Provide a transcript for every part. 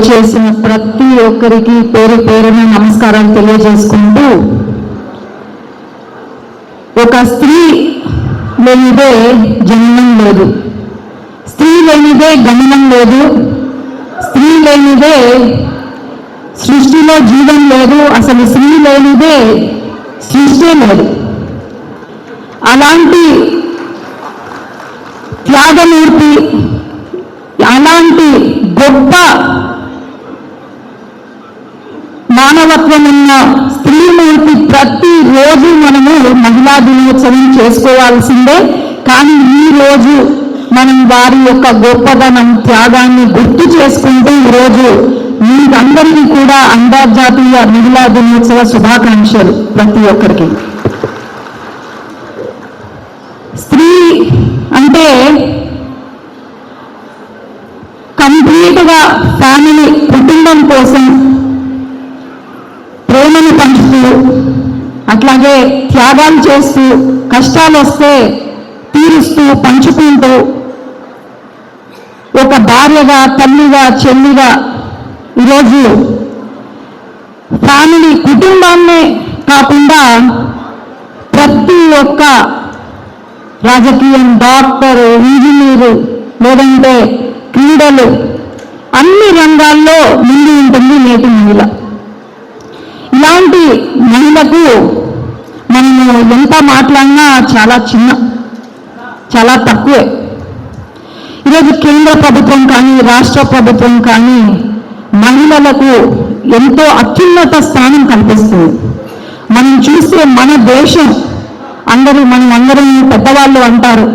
చేసిన ప్రతి ఒక్కరికి పేరు పేరున నమస్కారాలు తెలియజేసుకుంటూ ఒక స్త్రీ లేనిదే జననం లేదు. స్త్రీ లేనిదే గమనం లేదు. స్త్రీ లేనిదే సృష్టిలో జీవం లేదు. అసలు స్త్రీ లేనిదే సృష్టి లేదు. అలాంటి త్యాగమూర్తి అలాంటి గొప్ప ఉన్న స్త్రీమూర్తి ప్రతిరోజు మనము మహిళా దినోత్సవం చేసుకోవాల్సిందే. కానీ ఈ రోజు మనం వారి యొక్క గొప్పదనం త్యాగాన్ని గుర్తు చేసుకుంటూ ఈరోజు మీరందరికీ కూడా అంతర్జాతీయ మహిళా దినోత్సవ శుభాకాంక్షలు ప్రతి ఒక్కరికి. స్త్రీ అంటే కంప్లీట్గా ఫ్యామిలీ కుటుంబం కోసం అలాగే త్యాగాలు చేస్తూ కష్టాలు వస్తే తీరుస్తూ పంచుకుంటూ ఒక భార్యగా తల్లిగా చెల్లిగా ఈరోజు ఫ్యామిలీ కుటుంబాన్నే కాకుండా ప్రతి ఒక్క రాజకీయం డాక్టర్ ఇంజనీరు లేదంటే క్రీడలు అన్ని రంగాల్లో ముందు ఉంటుంది నేటి మహిళ. ఇలాంటి మహిళకు మనము ఎంత మాట్లాడినా చాలా చిన్న చాలా తక్కువే. ఈరోజు కేంద్ర ప్రభుత్వం కానీ రాష్ట్ర ప్రభుత్వం కానీ మహిళలకు ఎంతో అత్యున్నత స్థానం కనిపిస్తుంది మనం చూస్తే మన దేశం అందరూ మనం అందరం పెద్దవాళ్ళు అంటారు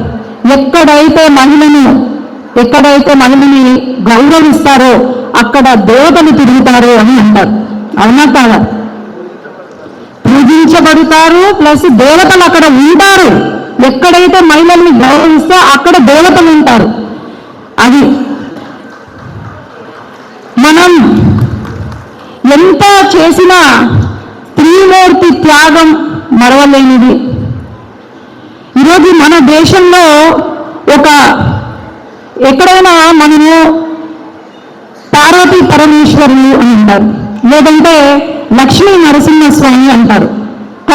ఎక్కడైతే మహిళను ఎక్కడైతే మహిళని గౌరవిస్తారో అక్కడ దేవతలు తిరుగుతారు అని అంటారు. అవునా కాదా? పూజించబడతారు ప్లస్ దేవతలు అక్కడ ఉంటారు. ఎక్కడైతే మహిళల్ని గౌరవిస్తే అక్కడ దేవతలు ఉంటారు. అది మనం ఎంత చేసినా త్రిమూర్తి త్యాగం మరవలేనిది. ఈరోజు మన దేశంలో ఒక ఎక్కడైనా మనము పార్వతీ పరమేశ్వరులు అని అంటారు. లేదంటే లక్ష్మీ నరసింహస్వామి అంటారు.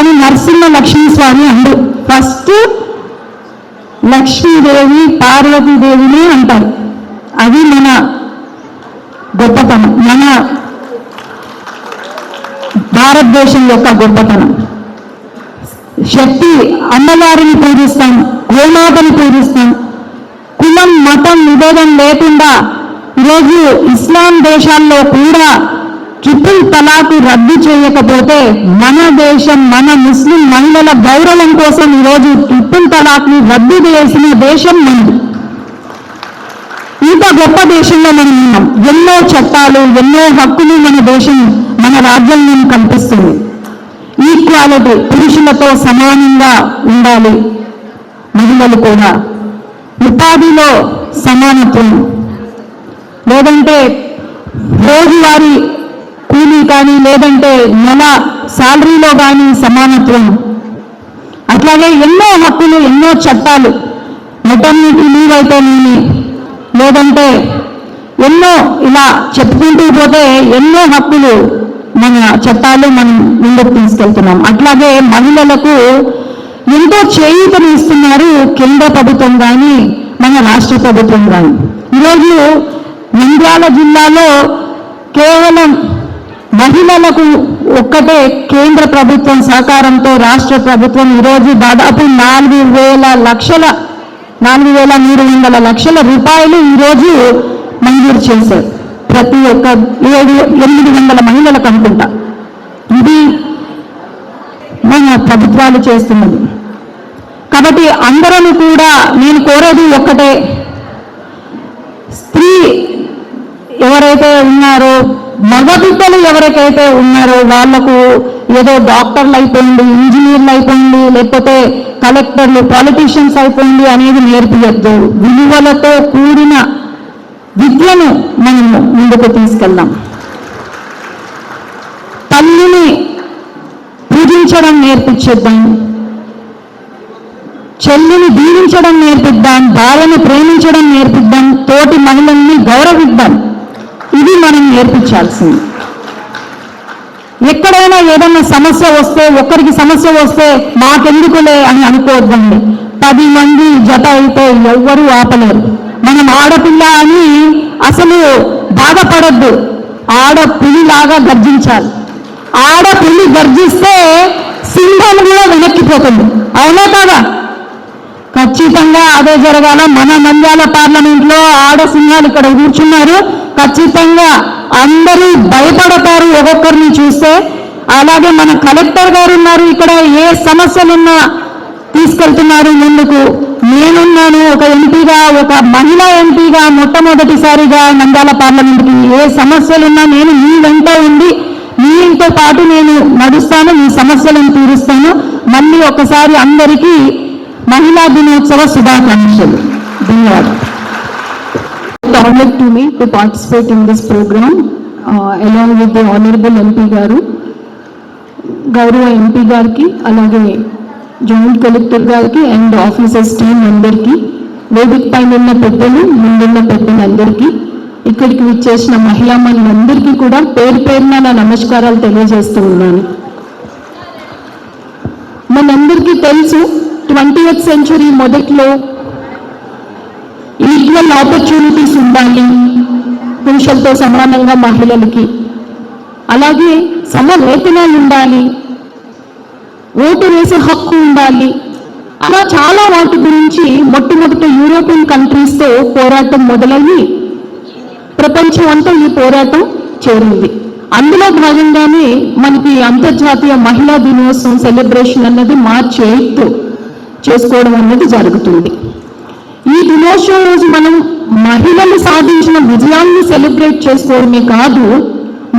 కానీ నరసింహ లక్ష్మీ స్వామి అండు ఫస్ట్ లక్ష్మీదేవి పార్వతీదేవిని అంటారు. అది మన గొప్పతనం మన భారతదేశం యొక్క గొప్పతనం. శక్తి అమ్మవారిని పూజిస్తాం గోమాతను పూజిస్తాం. కులం మతం విభేదం లేకుండా ఈరోజు ఇస్లాం దేశాల్లో కూడా ట్రిపుల్ తలాకు రద్దు చేయకపోతే మన దేశం మన ముస్లిం మహిళల గౌరవం కోసం ఈరోజు ట్రిపుల్ తలాక్ని రద్దు చేసిన దేశం మనది ఇంత గొప్ప దేశంలో మనం ఉన్నాం. ఎన్నో చట్టాలు ఎన్నో హక్కులు మన దేశం మన రాజ్యాంగం కనిపిస్తుంది ఈక్వాలిటీ పురుషులతో సమానంగా ఉండాలి. మహిళలు కూడా. ఉపాధిలో సమానత్వం. లేదంటే రోజువారీ కూలీ కానీ లేదంటే నెల శాలరీలో కానీ సమానత్వం. అట్లాగే ఎన్నో హక్కులు ఎన్నో చట్టాలు. మెటర్నిటీ లీవ్ అయితేనేమి లేదంటే ఎన్నో ఇలా చెప్పుకుంటూ పోతే ఎన్నో హక్కులు మన చట్టాలు మనం ముందుకు తీసుకెళ్తున్నాం. అట్లాగే మహిళలకు ఎంతో చేయూతను ఇస్తున్నారు కేంద్ర ప్రభుత్వం కానీ మన రాష్ట్ర ప్రభుత్వం కానీ. ఈరోజు నంద్యాల జిల్లాలో కేవలం మహిళలకు ఒక్కటే కేంద్ర ప్రభుత్వం సహకారంతో రాష్ట్ర ప్రభుత్వం ఈరోజు దాదాపు నాలుగు వేల లక్షల నాలుగు వేల మూడు వందల లక్షల రూపాయలు ఈరోజు మంజూరు చేశారు. ప్రతి ఒక్క ఏడు ఎనిమిది వందల మహిళలకు అనుకుంటా. ఇది మన ప్రభుత్వాలు చేస్తున్నది. కాబట్టి అందరం కూడా నేను కోరేది ఒక్కటే స్త్రీ ఎవరైతే ఉన్నారో మగబిడ్డలు ఎవరికైతే ఉన్నారో వాళ్ళకు ఏదో డాక్టర్లు అయిపోయింది ఇంజనీర్లు అయిపోయింది లేకపోతే కలెక్టర్లు పాలిటీషియన్స్ అయిపోయింది అనేది నేర్పియద్దు. విలువలతో కూడిన విద్యను మనము ముందుకు తీసుకెళ్దాం. తల్లిని పూజించడం నేర్పించేద్దాం. చెల్లిని దీవించడం నేర్పిద్దాం. భార్యను ప్రేమించడం నేర్పిద్దాం. తోటి మహిళల్ని గౌరవిద్దాం. ఇది మనం నేర్పించాల్సింది. ఎక్కడైనా ఏదైనా సమస్య వస్తే ఒక్కరికి సమస్య వస్తే మాకెందుకులే అని అనుకోవద్దండి. పది మంది జత అయితే ఎవ్వరూ ఆపలేరు. మనం ఆడపిల్ల అని అసలు బాధపడద్దు. ఆడ గర్జించాలి. ఆడ గర్జిస్తే సింహం కూడా వెనక్కిపోతుంది. అవునా కాదా? ఖచ్చితంగా అదే జరగాల. మన నంద్యాల పార్లమెంట్లో ఆడ సింహాలు ఇక్కడ కూర్చున్నారు. ఖచ్చితంగా అందరూ భయపడతారు ఒక్కొక్కరిని చూస్తే. అలాగే మన కలెక్టర్ గారు ఉన్నారు ఇక్కడ ఏ సమస్యలున్నా తీసుకెళ్తున్నారు ముందుకు. నేనున్నాను ఒక ఎంపీగా ఒక మహిళా ఎంపీగా మొట్టమొదటిసారిగా నంద్యాల పార్లమెంట్కి. ఏ సమస్యలున్నా నేను మీ వెంట ఉండి మీతో పాటు నేను నడుస్తాను మీ సమస్యలను తీరుస్తాను. మళ్ళీ ఒకసారి అందరికీ మహిళా దినోత్సవ శుభాకాంక్షలు. ధన్యవాదాలు. Honor to me to participate in this program uh, along with the honorable MP గారు గౌరవ ఎంపీ గారికి అలాగే జాయింట్ కలెక్టర్ గారికి అండ్ ఆఫీసర్స్ టీమ్ అందరికీ వేదిక పైన ఉన్న పెద్దలు ముందున్న పెద్దలందరికీ ఇక్కడికి విచ్చేసిన మహిళా మనులందరికీ కూడా పేరు పేరున నా నమస్కారాలు తెలియజేస్తూ ఉన్నాను. మనందరికీ తెలుసు ట్వంటీ సెంచురీ మొదట్లో ఈక్వల్ ఆపర్చునిటీస్ ఉండాలి పురుషులతో సమానంగా మహిళలకి అలాగే సమ వేతనాలు ఉండాలి ఓటు వేసే హక్కు ఉండాలి అలా చాలా వాటి గురించి మొట్టమొదట యూరోపియన్ కంట్రీస్తో పోరాటం మొదలయ్యి ప్రపంచం అంతా ఈ పోరాటం చేరింది. అందులో భాగంగానే మనకి అంతర్జాతీయ మహిళా దినోత్సవం సెలబ్రేషన్ అన్నది మార్చి ఎయిత్ చేసుకోవడం అన్నది జరుగుతుంది. ఈ దినోత్సవం రోజు మనం మహిళలు సాధించిన విజయాన్ని సెలబ్రేట్ చేసుకోవడమే కాదు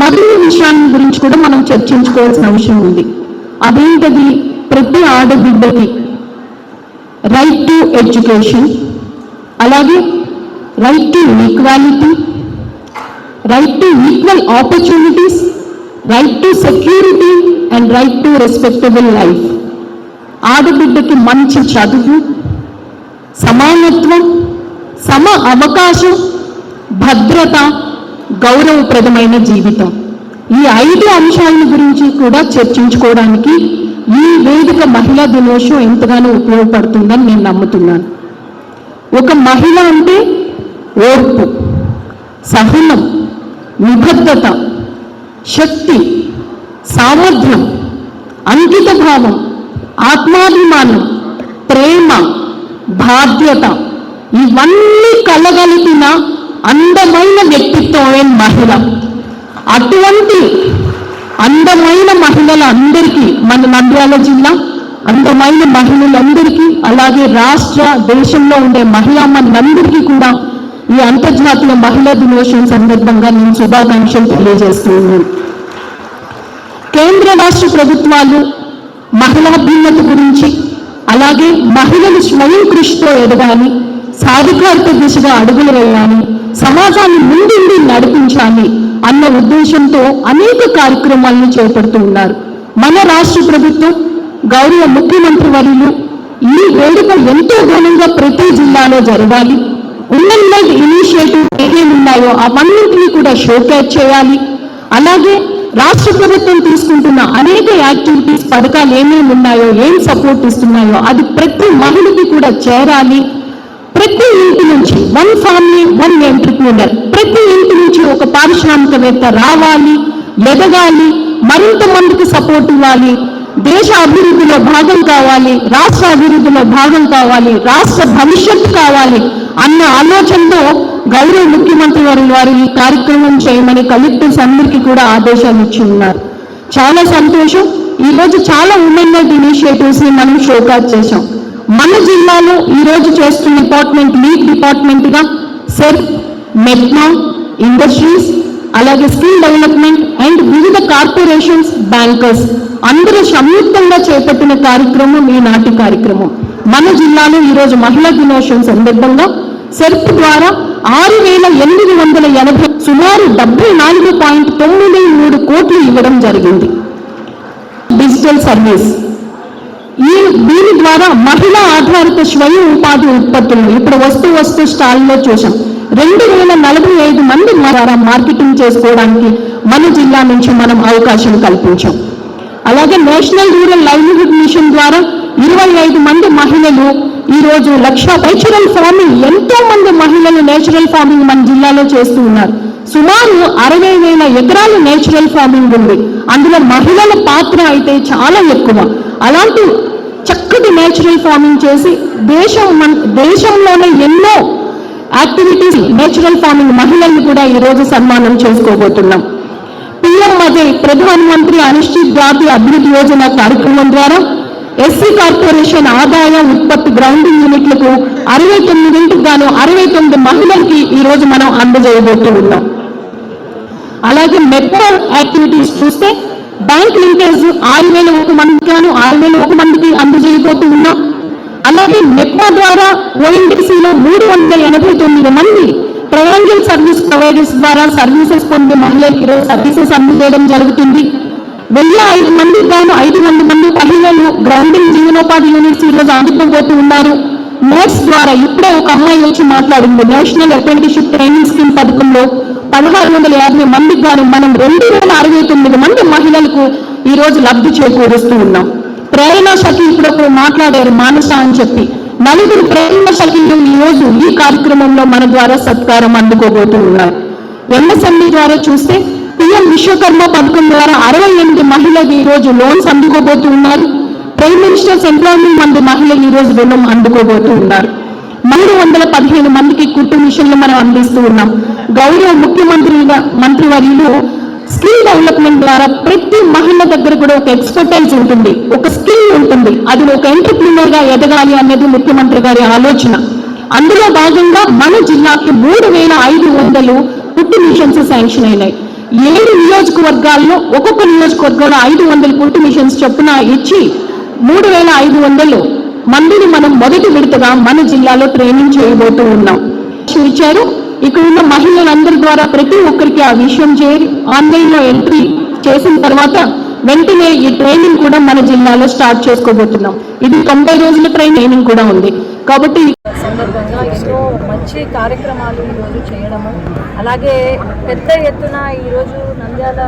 మరిన్ని విషయాన్ని గురించి కూడా మనం చర్చించుకోవాల్సిన అవసరం ఉంది. అదేంటది? ప్రతి ఆడబిడ్డకి రైట్ టు ఎడ్యుకేషన్ అలాగే right to equality right to equal opportunities right to security and right to respectable life ఆడబిడ్డకి మంచి చదువు సమ అవకాశం భద్రత గౌరవప్రదమైన జీవితం. ఈ ఐదు అంశాల గురించి కూడా చర్చించుకోవడానికి ఈ వేదిక మహిళా దినోత్సవం ఎంతగానో ఉపయోగపడుతుందని నేను నమ్ముతున్నాను. ఒక మహిళ అంటే ఓర్పు సహనం నిబద్ధత శక్తి సామర్థ్యం అంకిత భావం ఆత్మాభిమానం ప్రేమ బాధ్యత ఇవన్నీ కలగలిపిన అందమైన వ్యక్తిత్వమైన మహిళ. అటువంటి అందమైన మహిళల అందరికీ మన నంద్యాల జిల్లా అందమైన మహిళలందరికీ అలాగే రాష్ట్ర దేశంలో ఉండే మహిళా మనందరికీ కూడా ఈ అంతర్జాతీయ మహిళా దినోత్సవం సందర్భంగా నేను శుభాకాంక్షలు తెలియజేస్తున్నాను. కేంద్ర రాష్ట్ర ప్రభుత్వాలు మహిళాభ్యున్నత గురించి అలాగే మహిళలు స్వయం కృషితో ఎదగాలి సాధికారిత దిశగా అడుగులు వేయాలి సమాజాన్ని ముందుండి నడిపించాలి అన్న ఉద్దేశంతో అనేక కార్యక్రమాలను చేపడుతూ ఉన్నారు. మన రాష్ట్ర ప్రభుత్వం గౌరవ ముఖ్యమంత్రి వర్యులు ఈ వేడుక ఎంతో ఘనంగా ప్రతి జిల్లాలో జరగాలి. ఉన్నట్ ఇనిషియేటివ్ ఏమేమి ఉన్నాయో అవన్నింటినీ కూడా షోకేట్ చేయాలి. అలాగే రాష్ట్ర ప్రభుత్వం తీసుకుంటున్న అనేక యాక్టివిటీస్ పథకాలు ఏమేమి ఉన్నాయో ఏం సపోర్ట్ ఇస్తున్నాయో అది ప్రతి మహిళకి కూడా చేరాలి. ప్రతి ఇంటి నుంచి వన్ ఫ్యామిలీ వన్ ఎంటర్ప్రీనర్ ప్రతి ఇంటి నుంచి ఒక పారిశ్రామికవేత్త రావాలి ఎదగాలి మరింత మందికి సపోర్ట్ ఇవ్వాలి దేశ అభివృద్ధిలో భాగం కావాలి రాష్ట్ర అభివృద్ధిలో భాగం కావాలి రాష్ట్ర భవిష్యత్తు కావాలి అన్న ఆలోచనతో గౌరవ ముఖ్యమంత్రి వారి వారు ఈ కార్యక్రమం చేయమని కలెక్టర్స్ అందరికీ కూడా ఆదేశాలు ఇచ్చి ఉన్నారు. చాలా సంతోషం. ఈరోజు చాలా ఉమెన్ ఇనిషియేటివ్స్ని మనం షోకాజ్ చేశాం. మన జిల్లాలో ఈరోజు చేస్తున్న డిపార్ట్మెంట్ లీడ్ డిపార్ట్మెంట్గా సెర్ఫ్ మెట్నా ఇండస్ట్రీస్ అలాగే స్కిల్ డెవలప్మెంట్ అండ్ వివిధ కార్పొరేషన్స్ బ్యాంకర్స్ అందరూ సంయుక్తంగా చేపట్టిన కార్యక్రమం ఈనాటి కార్యక్రమం. మన జిల్లాలో ఈరోజు మహిళా దినోత్సవం సందర్భంగా సెర్ప్ ద్వారా ఆరు వేల ఎనిమిది వందల ఎనభై సుమారు డెబ్బై నాలుగు పాయింట్ తొమ్మిది మూడు కోట్లు ఇవ్వడం జరిగింది. డిజిటల్ సర్వీస్ ఈ దీని ద్వారా మహిళా ఆధారిత స్వయం ఉపాధి ఉత్పత్తులు. ఇప్పుడు వస్తూ వస్తూ స్టాల్లో చూసాం. రెండు వేల నలభై ఐదు మంది ద్వారా మార్కెటింగ్ చేసుకోవడానికి మన జిల్లా నుంచి మనం అవకాశం కల్పించాం. అలాగే నేషనల్ రూరల్ లైవ్లీహుడ్ మిషన్ ద్వారా ఇరవై ఐదు మంది మహిళలు ఈ రోజు లక్ష నేచురల్ ఫార్మింగ్ ఎంతో మంది మహిళలు నేచురల్ ఫార్మింగ్ మన జిల్లాలో చేస్తూ ఉన్నారు. సుమారు అరవై వేల ఎకరాలు నేచురల్ ఫార్మింగ్ ఉంది. అందులో మహిళల పాత్ర అయితే చాలా ఎక్కువ. అలాంటి చక్కటి నేచురల్ ఫార్మింగ్ చేసి దేశం మన దేశంలోనే ఎన్నో యాక్టివిటీస్ నేచురల్ ఫార్మింగ్ మహిళల్ని కూడా ఈ రోజు సన్మానం చేసుకోబోతున్నాం. పిఎం అజయ్ ప్రధాన మంత్రి అనిశ్చిత్ జాతీయ అభివృద్ధి యోజన కార్యక్రమం ద్వారా ఎస్సీ కార్పొరేషన్ ఆదాయ ఉత్పత్తి గ్రౌండింగ్ యూనిట్లకు అరవై తొమ్మిదింటికి గాను అరవై తొమ్మిది మహిళలకి ఈ రోజు మనం అందజేయబోతూ ఉన్నాం అలాగే మెట్రో యాక్టివిటీస్ చూస్తే బ్యాంక్ లింకేజ్ ఆరు వేల ఒక మందికి ఆరు వేల ఒక మందికి అందజేయబోతూ ఉన్నాం. అలాగే మెట్రో ద్వారా ఓఎన్టీసీలో మూడు వందల ఎనభై తొమ్మిది మంది ట్రయాంగిల్ సర్వీస్ ప్రొవైడర్స్ ద్వారా సర్వీసెస్ పొందే మహిళలకు ఈరోజు సర్వీసెస్ అందజేయడం జరుగుతుంది. వెయ్యి ఐదు మంది గాను ఐదు వందల మంది మహిళలు గ్రౌండింగ్ జీవనోపాధి యూనిట్స్ ఈరోజు అందుకోబోతూ ఉన్నారు. నోట్స్ ద్వారా ఇప్పుడే ఒక అమ్మాయి వచ్చి మాట్లాడింది. నేషనల్ అప్రెంటిషిప్ ట్రైనింగ్ స్కీమ్ పథకంలో పదహారు వందల యాభై మందికి గాను మనం రెండు వేల అరవై తొమ్మిది మంది మహిళలకు ఈ రోజు లబ్ధి చేకూరుస్తూ ఉన్నాం. ప్రేరణ సఖి ఇప్పుడు మాట్లాడారు మానస అని చెప్పి. నలుగురు ప్రేరణ సఖిలు ఈ రోజు ఈ కార్యక్రమంలో మన ద్వారా సత్కారం అందుకోబోతూ ఉన్నారు. ఎంఎస్ఎంఈ ద్వారా చూస్తే పిఎం విశ్వకర్మ పథకం ద్వారా అరవై ఎనిమిది మహిళలు ఈ రోజు లోన్స్ అందుకోబోతూ ఉన్నారు. ప్రైమ్ మినిస్టర్స్ ఎంప్లాయ్మెంట్ మంది మహిళలు ఈరోజు రోజు రుణం అందుకోబోతూ ఉన్నారు. మూడు వందల పదిహేను మందికి కుట్టు మిషన్లు మనం అందిస్తూ ఉన్నాం. గౌరవ ముఖ్యమంత్రి మంత్రి వర్యులు స్కిల్ డెవలప్మెంట్ ద్వారా ప్రతి మహిళ దగ్గర కూడా ఒక ఎక్స్పర్టైజ్ ఉంటుంది ఒక స్కిల్ ఉంటుంది. అది ఒక ఎంటర్ప్రినర్గా ఎదగాలి అనేది ముఖ్యమంత్రి గారి ఆలోచన. అందులో భాగంగా మన జిల్లాకి మూడు వేల ఐదు వందలు కుట్టు మిషన్స్ శాంక్షన్ అయినాయి. ఏడు నియోజకవర్గాల్లో ఒక్కొక్క నియోజకవర్గంలో ఐదు వందల కుట్టు మిషన్స్ చొప్పున ఇచ్చి మూడు వేల ఐదు వందలు. మందిని మనం మొదటి విడతగా మన జిల్లాలో ట్రైనింగ్ చేయబోతూ ఉన్నాం. ఇచ్చారు ఇక్కడ ఉన్న మహిళలందరి ద్వారా ప్రతి ఒక్కరికి ఆ విషయం చేరి ఆన్లైన్లో ఎంట్రీ చేసిన తర్వాత వెంటనే ఈ ట్రైనింగ్ కూడా మన జిల్లాలో స్టార్ట్ చేసుకోబోతున్నాం. ఇది తొంభై రోజుల ట్రైనింగ్ కూడా ఉంది. కాబట్టి మంచి కార్యక్రమాలు ఈరోజు చేయడము. అలాగే పెద్ద ఎత్తున ఈరోజు నంద్యాల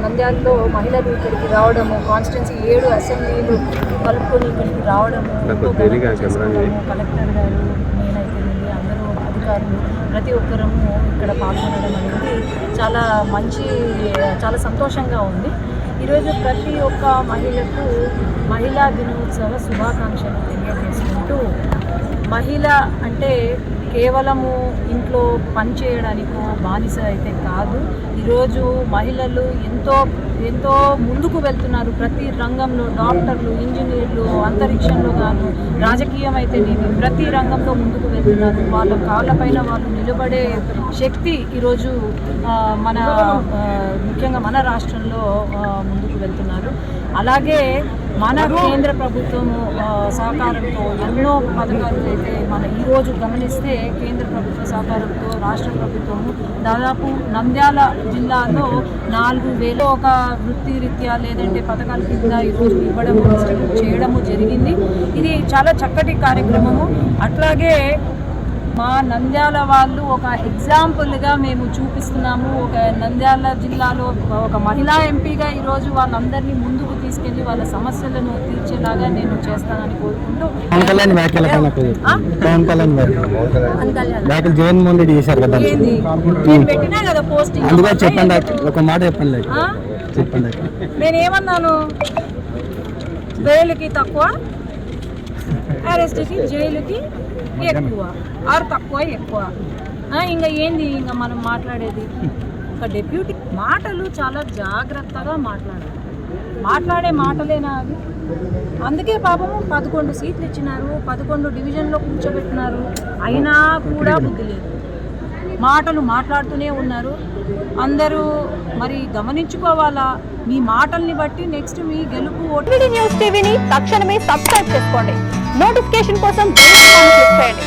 నంద్యాలలో మహిళలు ఇక్కడికి రావడము కాన్స్టిట్యున్సీ ఏడు అసెంబ్లీలు కలుపుకొని ఇక్కడికి రావడము. కలెక్టర్ గారు నేనైతేనేది అందరూ అధికారులు ప్రతి ఒక్కరము ఇక్కడ పాల్గొనడం అనేది చాలా మంచి చాలా సంతోషంగా ఉంది. ఈరోజు ప్రతి ఒక్క మహిళకు మహిళా దినోత్సవ శుభాకాంక్షలు తెలియజేసుకుంటూ మహిళ అంటే కేవలము ఇంట్లో పనిచేయడానికో బానిస అయితే కాదు. ఈరోజు మహిళలు ఎంతో ఎంతో ముందుకు వెళ్తున్నారు. ప్రతి రంగంలో డాక్టర్లు ఇంజనీర్లు అంతరిక్షంలో గాను రాజకీయం అయితేనేమి ప్రతి రంగంలో ముందుకు వెళ్తున్నారు. వాళ్ళ కాళ్ళపైన వాళ్ళు నిలబడే శక్తి ఈరోజు మన ముఖ్యంగా మన రాష్ట్రంలో ముందుకు వెళ్తున్నారు. అలాగే మన కేంద్ర ప్రభుత్వము సహకారంతో ఎన్నో పథకాలు అయితే మన ఈరోజు గమనిస్తే కేంద్ర ప్రభుత్వ సహకారంతో రాష్ట్ర ప్రభుత్వము దాదాపు నంద్యాల జిల్లాలో నాలుగు వేల ఒక వృత్తి రీత్యా లేదంటే పథకాల కింద ఈరోజు ఇవ్వడము చేయడము జరిగింది. ఇది చాలా చక్కటి కార్యక్రమము. అట్లాగే మా నంద్యాల వాళ్ళు ఒక ఎగ్జాంపుల్గా మేము చూపిస్తున్నాము. ఒక నంద్యాల జిల్లాలో ఒక మహిళా ఎంపీగా ఈరోజు వాళ్ళందరినీ ముందుకు తీసుకెళ్ళి వాళ్ళ సమస్యలను తీర్చేలాగా నేను చేస్తానని కోరుకుంటూ జగన్మోహన్ రెడ్డి చేశారు కదా ఏంది? నేను పెట్టినా కదా పోస్టింగ్? అందుకే చెప్పండి ఒక మాట చెప్పండి ఆ? చెప్పండి నేనేమన్నాను? బెయిల్కి తక్కువ అరెస్ట్కి జైలుకి ఎక్కువ. ఆరు తక్కువ ఎక్కువ. ఇంకా ఏంది? ఇంకా మనం మాట్లాడేది? ఒక డెప్యూటీ మాటలు చాలా జాగ్రత్తగా మాట్లాడాలి. మాట్లాడే మాటలేనా అవి? అందుకే పాపము పదకొండు సీట్లు ఇచ్చినారు పదకొండు డివిజన్లో కూర్చోబెట్టినారు. అయినా కూడా బుద్ధి లేదు. మాటలు మాట్లాడుతూనే ఉన్నారు. అందరూ మరి గమనించుకోవాలా? మీ మాటల్ని బట్టి నెక్స్ట్ మీ గెలుపు ఓటు. న్యూస్ టీవీని తక్షణమే సబ్స్క్రైబ్ చేసుకోండి. నోటిఫికేషన్ కోసం క్లిక్ చేయండి.